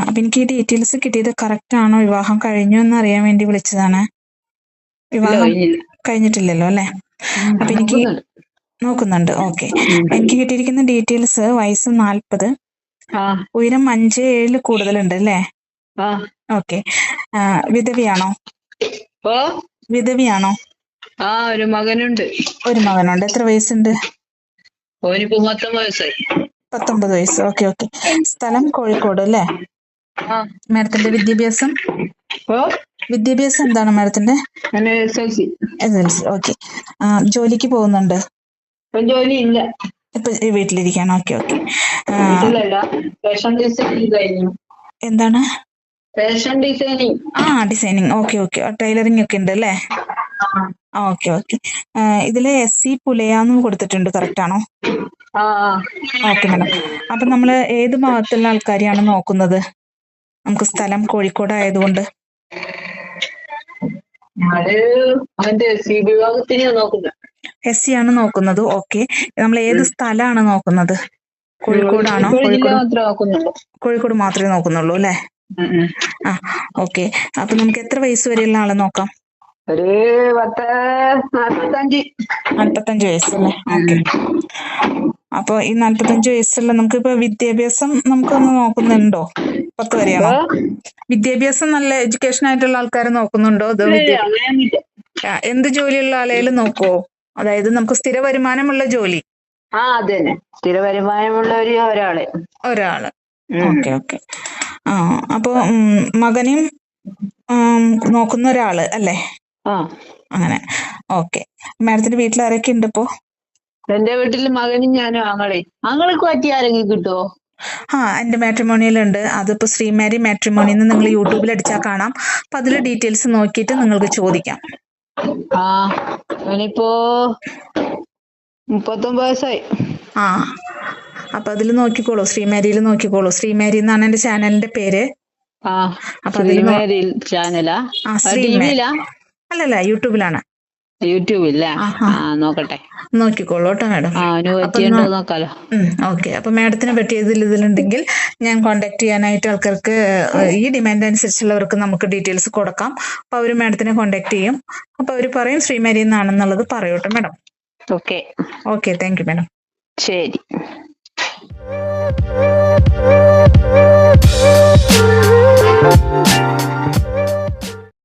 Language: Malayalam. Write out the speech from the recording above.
അപ്പൊ എനിക്ക് ഈ ഡീറ്റെയിൽസ് കിട്ടിയത് കറക്റ്റ് ആണോ? വിവാഹം കഴിഞ്ഞു എന്ന് അറിയാൻ വേണ്ടി വിളിച്ചതാണ്. വിവാഹം കഴിഞ്ഞിട്ടില്ലല്ലോ അല്ലെ? അപ്പൊ എനിക്ക് നോക്കുന്നുണ്ട്. ഓക്കെ. എനിക്ക് കിട്ടിയിരിക്കുന്ന ഡീറ്റെയിൽസ് വയസ്സ് നാൽപ്പത് ആ. ഉയരം അഞ്ച് ഏഴിൽ കൂടുതലുണ്ട് അല്ലേ? ഓക്കെ. വിധവിയാണോ? വിധവിയാണോ? ആ ഒരു മകനുണ്ട്. ഒരു മകനുണ്ട്. എത്ര വയസ്സുണ്ട്? പത്തൊമ്പത് വയസ്സ്. Okay okay. സ്ഥലം കോഴിക്കോട് അല്ലേ? മാഡത്തിന്റെ വിദ്യാഭ്യാസം? വിദ്യാഭ്യാസം എന്താണ് മാഡത്തിന്റെ? ഓക്കെ. ജോലിക്ക് പോകുന്നുണ്ട്? ജോലി ഇല്ല ഇപ്പൊ വീട്ടിലിരിക്കാണ്. Okay okay. എന്താണ്? ഡിസൈനിങ് ആ ഡിസൈനിങ് ഓക്കെ ഓക്കെ. ടൈലറിംഗ് ഒക്കെ ഉണ്ട് അല്ലേ? Okay okay. ഇതിൽ എസ് സി പുലയാന്നും കൊടുത്തിട്ടുണ്ട് കറക്റ്റ് ആണോ? Okay madam. അപ്പൊ നമ്മൾ ഏത് ഭാഗത്തുള്ള ആൾക്കാരെയാണ് നോക്കുന്നത്? നമുക്ക് സ്ഥലം കോഴിക്കോട് ആയതുകൊണ്ട് എസ് സി ആണ് നോക്കുന്നത്. ഓക്കെ നമ്മൾ ഏത് സ്ഥലമാണ് നോക്കുന്നത്? കോഴിക്കോടാണോ? കോഴിക്കോട് കോഴിക്കോട് മാത്രമേ നോക്കുന്നുള്ളൂ. അല്ലെ. ആ ഓക്കെ അപ്പൊ നമുക്ക് എത്ര വയസ്സ് വരെയുള്ള ആളെ നോക്കാം? ഒരു പത്ത് നാൽപ്പത്തഞ്ച് നാൽപ്പത്തഞ്ച് വയസ്സല്ലേ ഓക്കെ അപ്പൊ ഈ നാല്പത്തഞ്ച് വയസ്സുള്ള നമുക്കിപ്പോ വിദ്യാഭ്യാസം നമുക്കൊന്ന് നോക്കുന്നുണ്ടോ? പത്ത് വരെയാണോ? വിദ്യാഭ്യാസം നല്ല എഡ്യൂക്കേഷൻ ആയിട്ടുള്ള ആൾക്കാരെ നോക്കുന്നുണ്ടോ? അതോ എന്ത് ജോലിയുള്ള ആളെയും നോക്കുവോ? അതായത് നമുക്ക് സ്ഥിര വരുമാനമുള്ള ജോലി. ആ അത് തന്നെ. സ്ഥിര വരുമാനമുള്ള ഒരു ഒരാൾ. ഒരാൾ. Okay okay. ആ അപ്പൊ മകനും മകനെയും നോക്കുന്ന ഒരാൾ അല്ലേ? അങ്ങനെ. ഓക്കെ. മാഡത്തിന്റെ വീട്ടിൽ ആരൊക്കെ ഉണ്ട് ഇപ്പോ? എന്റെ വീട്ടിൽ മകനും ഞാനും ആങ്ങളെ. ആങ്ങൾക്ക് പറ്റിയ ആരെങ്കിലും കിട്ടുമോ ആ എന്റെ മാട്രിമോണിയൽ ഉണ്ട് അതിപ്പോ ശ്രീമാരി മാട്രിമോണി എന്ന് നിങ്ങൾ യൂട്യൂബിൽ അടിച്ചാൽ കാണാം. അപ്പൊ അതിൽ ഡീറ്റെയിൽസ് നോക്കിയിട്ട് നിങ്ങൾക്ക് ചോദിക്കാം. ആ അവനിപ്പോ മുപ്പത്തൊമ്പത് വയസ്സായി. ആ അപ്പൊ അതിൽ നോക്കിക്കോളൂ. ശ്രീമാരിയിൽ നോക്കിക്കോളൂ. ശ്രീമാരി എന്നാണ് എന്റെ ചാനലിന്റെ പേര്? ആ അപ്പൊ അതിൽ ചാനലാ? ആ ശ്രീമാരി അല്ലല്ല യൂട്യൂബിലാണ്. യൂട്യൂബില്ല? ഇല്ലേ ആ നോക്കട്ടെ. നോക്കിക്കോളൂട്ടോ മാഡം. നോക്കാലോ. ഓക്കെ. അപ്പൊ മാഡത്തിന് പറ്റിയതിൽ ഇതിലുണ്ടെങ്കിൽ ഞാൻ കോണ്ടാക്ട് ചെയ്യാനായിട്ട് ആൾക്കാർക്ക് ഈ ഡിമാൻഡ് അനുസരിച്ചുള്ളവർക്ക് നമുക്ക് ഡീറ്റെയിൽസ് കൊടുക്കാം. അപ്പൊ അവർ മാഡത്തിനെ കോണ്ടാക്ട് ചെയ്യും. അപ്പൊ അവർ പറയും ശ്രീമാരി എന്നാണെന്നുള്ളത് പറയൂട്ടോ madam. Okay. Okay thank you madam. ശരി. Thank you.